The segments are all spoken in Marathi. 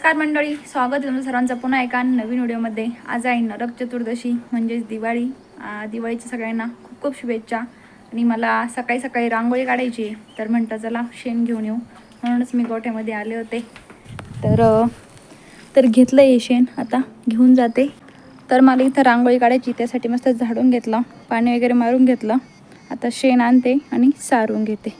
नमस्कार मंडळी स्वागत आहे सर्वांचं. पुन्हा एका नवीन व्हिडिओमध्ये. आज आहे नरक चतुर्दशी म्हणजेच दिवाळी. दिवाळीच्या सगळ्यांना खूप खूप शुभेच्छा. आणि मला सकाळी सकाळी रांगोळी काढायची आहे. तर म्हणतं चला शेण घेऊन येऊ. म्हणूनच मी गोठ्यामध्ये आले होते. तर तर घेतलं हे शेण. आता घेऊन जाते. तर मला इथं रांगोळी काढायची. त्यासाठी मस्त झाडून घेतलं. पाणी वगैरे मारून घेतलं. आता शेण आणते आणि सारून घेते.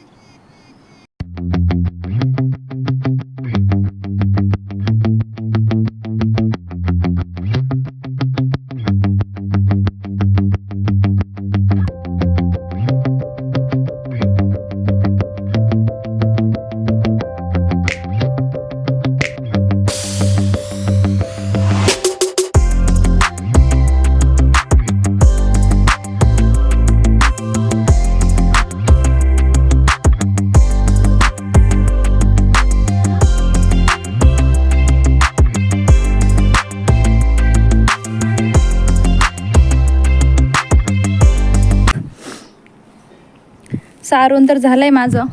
सारून तर झालं आहे माझं.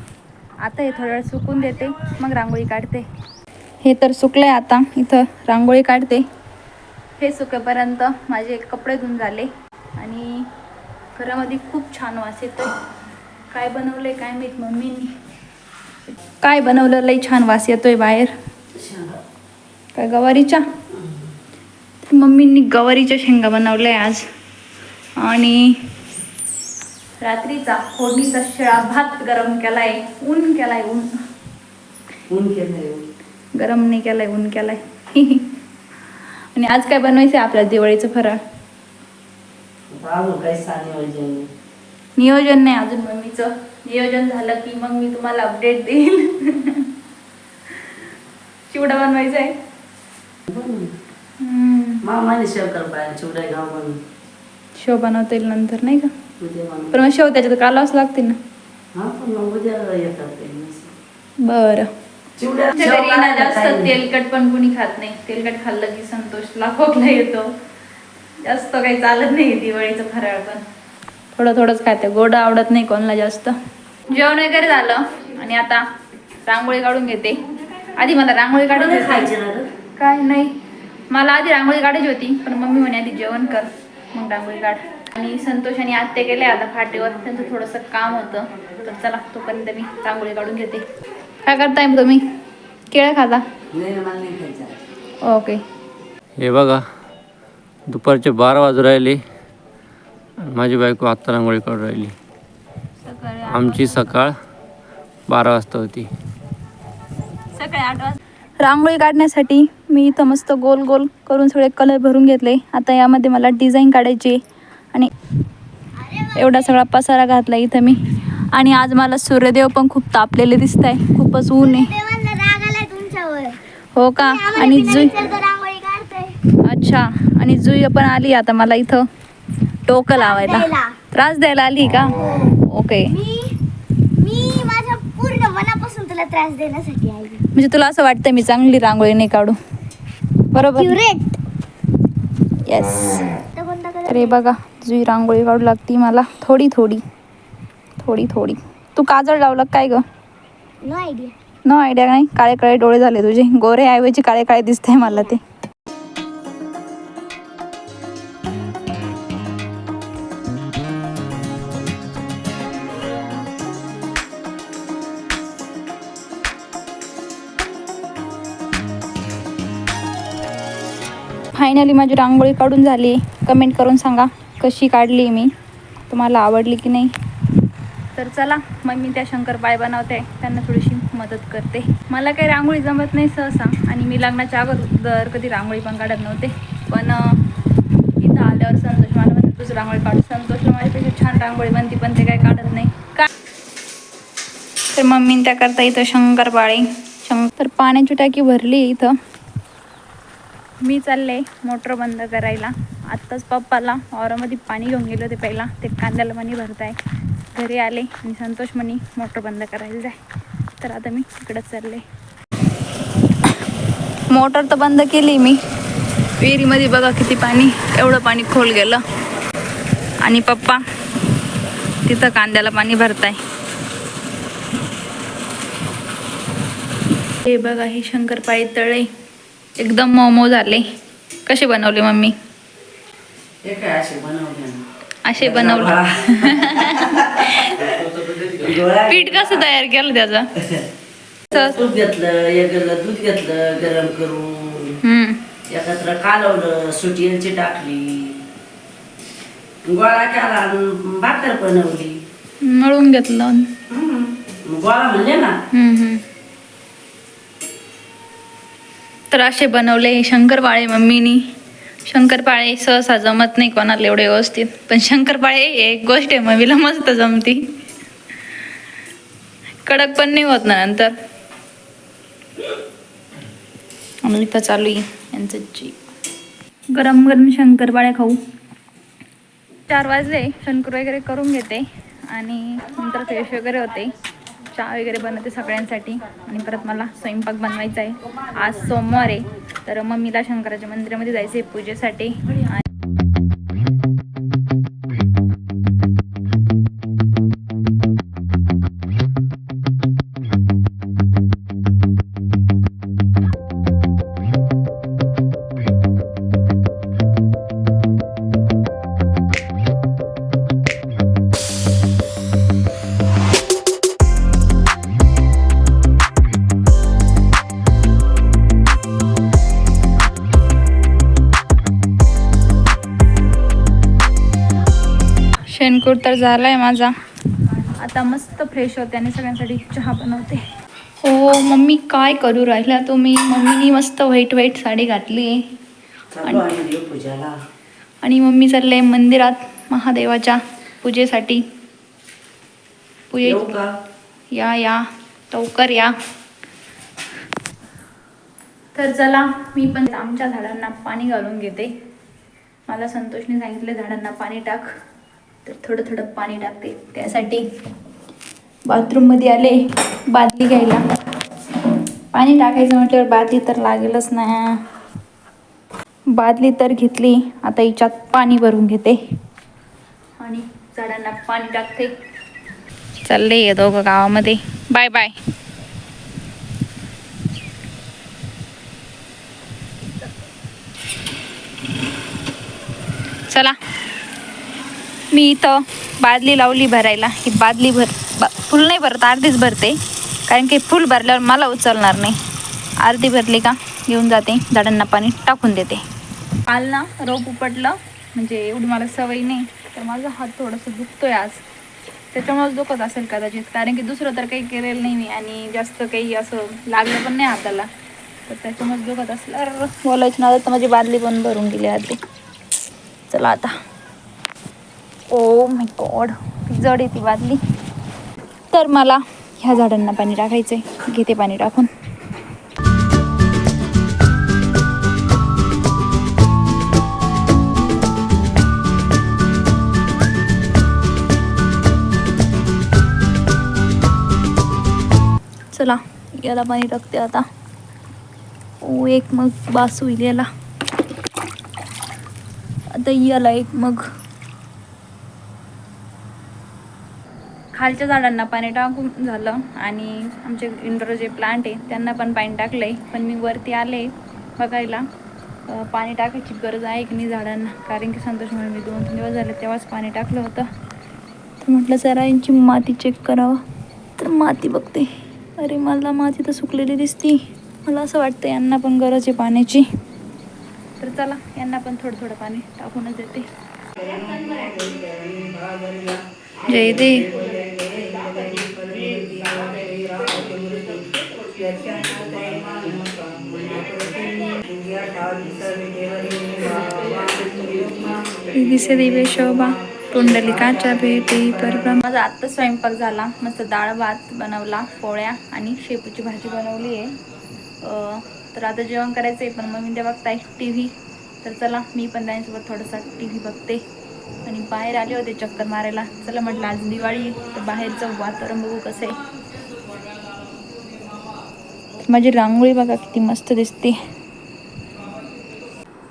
आता हे थोड्या वेळ सुकून देते मग रांगोळी काढते. हे तर सुकलं आहे आता इथं रांगोळी काढते. हे सुकेपर्यंत माझे कपडे धुवून झाले. आणि घरामध्ये खूप छान वास येतोय. काय बनवलंय काय माहीत मम्मीनी. काय बनवलं? लई छान वास येतोय बाहेर. काय गवारीच्या? मम्मींनी गवारीच्या शेंगा बनवल्या आज. आणि रात्रीचा फोडणीचा शिळा भात गरम केलाय ऊन केलाय ऊन. ऊन केलंय गरम नाही केलाय ऊन केलाय. आणि आज काय बनवायचं आपल्या दिवाळीचं फराळ? नियोजन नाही अजून मम्मीचं. नियोजन झालं की मग मी तुम्हाला अपडेट देईल. चिवडा बनवायचा आहे. मामाने पाय चिवडा शेव बनवता येईल नंतर नाही का? पण मग शेव त्याच्यात कालावंच लागते ना? हा. बरं. ना जास्त. तेलकट पण कुणी खात नाही. तेलकट खाल्लं की संतोषला खोकला येतो. जास्त काही चालत नाही दिवाळीचं फराळ पण. थोडं थोडंच खाते. गोड आवडत नाही कोणाला जास्त. जेवण वगैरे झालं. आणि आता रांगोळी काढून घेते. आधी मला रांगोळी होती. खायचे? काय नाही. मला आधी रांगोळी काढायची होती पण मम्मी म्हणे आधी जेवण कर. मग रांगोळी काढ. आणि संतोष आणि आत्ते गेले आता फाटेवर त्यांचं थोडंसं काम होतं. तर चला तोपर्यंत मी रांगोळी काढून घेते. काय करताय मग तुम्ही? केळं खाता? नाही ना, मला नाही खायचं. ओके. हे बघा दुपारचे बारा वाजू राहिले. माझी बायको आत्ता रांगोळी काढून राहिली. आमची सकाळ बारा वाजता होती. सकाळी आठ वाजता. रांगोळी काढण्यासाठी मी इथं मस्त गोल गोल करून सगळे कलर भरून घेतले. आता यामध्ये मला डिझाईन काढायची आहे. आणि एवढा सगळा पसारा घातला इथं मी. आणि आज मला सूर्यदेव पण खूप तापलेले दिसत आहे खूपच ऊन आहे. हो का? आणि जुई अच्छा. आणि जुई पण आली आता मला इथं. टोकं लावायला. त्रास द्यायला आली का? ओके. मी मी माझ्या पूर्ण मनापासून तुला त्रास देण्यासाठी आली. म्हणजे तुला असं वाटतं मी चांगली रांगोळी नाही काढू? बरोबर. येस तर हे बघा जुई रांगोळी काढू लागती मला. थोडी थोडी. थोडी थोडी. तू काजळ लावलं काय ग? नो आयडिया नो आयडिया नाही. काळे काळे डोळे झाले तुझे. गोरे ऐवजी काळे काळे दिसते मला ते. फायनली माझी रांगोळी काढून झाली. कमेंट करून सांगा कशी काढली मी? तुम्हाला आवडली की नाही? तर चला मग मी त्या शंकरपाय बनवते. त्यांना थोडीशी मदत करते. मला काही रांगोळी जमत नाही सहसा. आणि मी लग्नाच्या अगोदर कधी रांगोळी पण काढत नव्हते. पण इथं आल्यावर संतोष मला म्हणते तुझं रांगोळी काढ. संतोषला माझ्यापेक्षा छान रांगोळी बनती पण ते काही काढत नाही. का? तर मम्मीने त्या करता इथं शंकरपाळे शंकर तर पाण्याची टाकी भरली आहे इथं. मी चालले मोटर बंद करायला. आत्ताच पप्पाला वावरामध्ये पाणी घेऊन गेले होते पहिला. ते कांद्याला पाणी भरताय घरी आले आणि संतोष म्हणी मोटर बंद करायला जाय. तर आता मी तिकडंच चालले. मोटर तर बंद केली मी. विहिरीमध्ये बघा किती पाणी एवढं पाणी खोल गेलं. आणि पप्पा तिथं कांद्याला पाणी भरताय हे बघा हे शंकरपाळी तळे. एकदम मोमो झाले. कसे बनवले मम्मी? असे बनवले पीठ कसं तयार केलं त्याचं? तूप घेतलं एक दूध घेतलं गरम करून. एकत्र कालवलं सुटी टाकली. गोळा केला भाकर बनवली. मळून घेतलं. गोळा म्हणले ना. तर असे बनवले शंकरपाळे मम्मीनी. शंकरपाळे सहसा जमत नाही कोणाला एवढे व्यवस्थित. पण शंकरपाळे एक गोष्ट आहे मम्मीला मस्त जमती. कडक पण नाही होत ना नंतर. आणि इथं चालू आहे यांचं जी गरम गरम शंकरपाळे खाऊ. चार वाजले शंकर वगैरे करून घेते. आणि नंतर फ्रेश वगैरे होते. चहा वगैरे बनवते सगळ्यांसाठी. आणि परत मला स्वयंपाक बनवायचा आहे. आज सोमवार आहे. तर मम्मीला शंकराच्या मंदिरामध्ये जायचं आहे पूजेसाठी शेणकूर तर झालाय माझा. आता मस्त फ्रेश होते आणि सगळ्यांसाठी चहा बनवते. हो मम्मी काय करू राहिला तुम्ही? मम्मीनी मस्त व्हाईट व्हाईट साडी घातली. आहे आहे आणि मम्मी चालले मंदिरात महादेवाच्या पूजेसाठी. पूजे या या. लवकर या. तर चला मी पण आमच्या झाडांना पाणी घालून घेते. मला संतोषने सांगितलं झाडांना पाणी टाक. तर थोडं थोडं पाणी टाकते. त्यासाठी बाथरूममध्ये आले बादली घ्यायला. पाणी टाकायचं म्हटल्यावर बादली तर लागेलच ना. बादली तर घेतली आता हिच्यात पाणी भरून घेते. आणि झाडांना पाणी टाकते. चालले आहे दोघं गावामध्ये. बाय बाय चला. मी इथं बादली लावली भरायला. ही बादली भर बा फुल नाही भरत अर्धीच भरते. कारण की फुल भरल्यावर मला उचलणार नाही. अर्धी भरली का घेऊन जाते झाडांना पाणी टाकून देते. काल ना रोप उपटलं म्हणजे एवढी मला सवय नाही तर माझा हात थोडासा दुखतोय आज. त्याच्यामुळेच दुखत असेल कदाचित कारण की दुसरं तर काही केलेलं नाही मी आणि जास्त काही असं लागलं पण नाही हाताला. तर त्याच्यामुळेच दुखत असलं बोलायचं ना तर माझी बादली पण भरून गेली आधी चला आता. ओ माय गॉड जड आहे ती तर मला ह्या झाडांना पाणी टाकायचं आहे घेते पाणी टाकून. चला याला पाणी टाकते आता. ओ एक मग बास होईल याला. आता याला एक मग खालच्या झाडांना पाणी टाकून झालं आणि आमचे इंडोर जे प्लांट आहे त्यांना पण पाणी टाकलं आहे पण मी वरती आले बघायला. पाणी टाकायची गरज आहे की नाही झाडांना? कारण की संतोष म्हणून मी दोन तीन दिवस झाले तेव्हाच पाणी टाकलं होतं. तर म्हटलं जरा यांची माती चेक करावं. तर माती बघते. अरे मला माती तर सुकलेली दिसती. मला असं वाटतं यांना पण गरज आहे पाण्याची. तर चला यांना पण थोडं थोडं पाणी टाकूनच देते. जय देव. दिसे दिवे शोभा पुंडलिकाच्या भेटी परब्रह्म. माझा आत्ता स्वयंपाक झाला. मस्त डाळ भात बनवला पोळ्या आणि शेपूची भाजी बनवली आहे. तर आता जेवण करायचं आहे पण मग मी ते बघताय टी व्ही तर चला मी पण त्यांच्यासोबत थोडासा टी व्ही बघते. आणि बाहेर आले होते चक्कर मारायला. चला म्हटलं आज दिवाळी तर बाहेरचं वातावरण बघू कसं आहे. माझी रांगोळी बघा किती मस्त दिसते.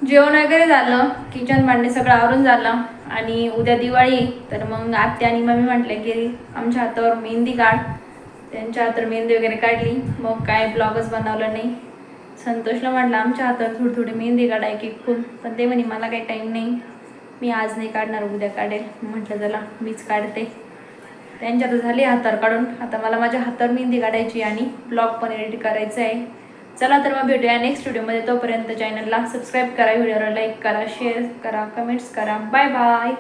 जेवण वगैरे झालं किचन भांडे सगळं आवरून झालं आणि उद्या दिवाळी तर मग आत्या आणि मम्मी म्हटले की आमच्या हातावर मेहंदी काढ. त्यांच्या हातावर मेहंदी वगैरे काढली. मग काय ब्लॉगच बनवलं नाही. संतोषला म्हटलं आमच्या हातावर थोडी थोडी मेहंदी काढाय की खूप पण ते म्हणे मला काही टाईम नाही. मी आज नाही काढणार उद्या काढेल. म्हटलं चला मीच काढते. त्यांच्या तर झाली हातावर काढून. आता मला माझ्या हातावर मेहंदी काढायची आणि ब्लॉग पण एडिट करायचं आहे. चला तर मग भेटूया नेक्स्ट व्हिडिओमध्ये तोपर्यंत चॅनलला सबस्क्राईब करा व्हिडिओला लाईक करा शेअर करा कमेंट्स करा. Bye bye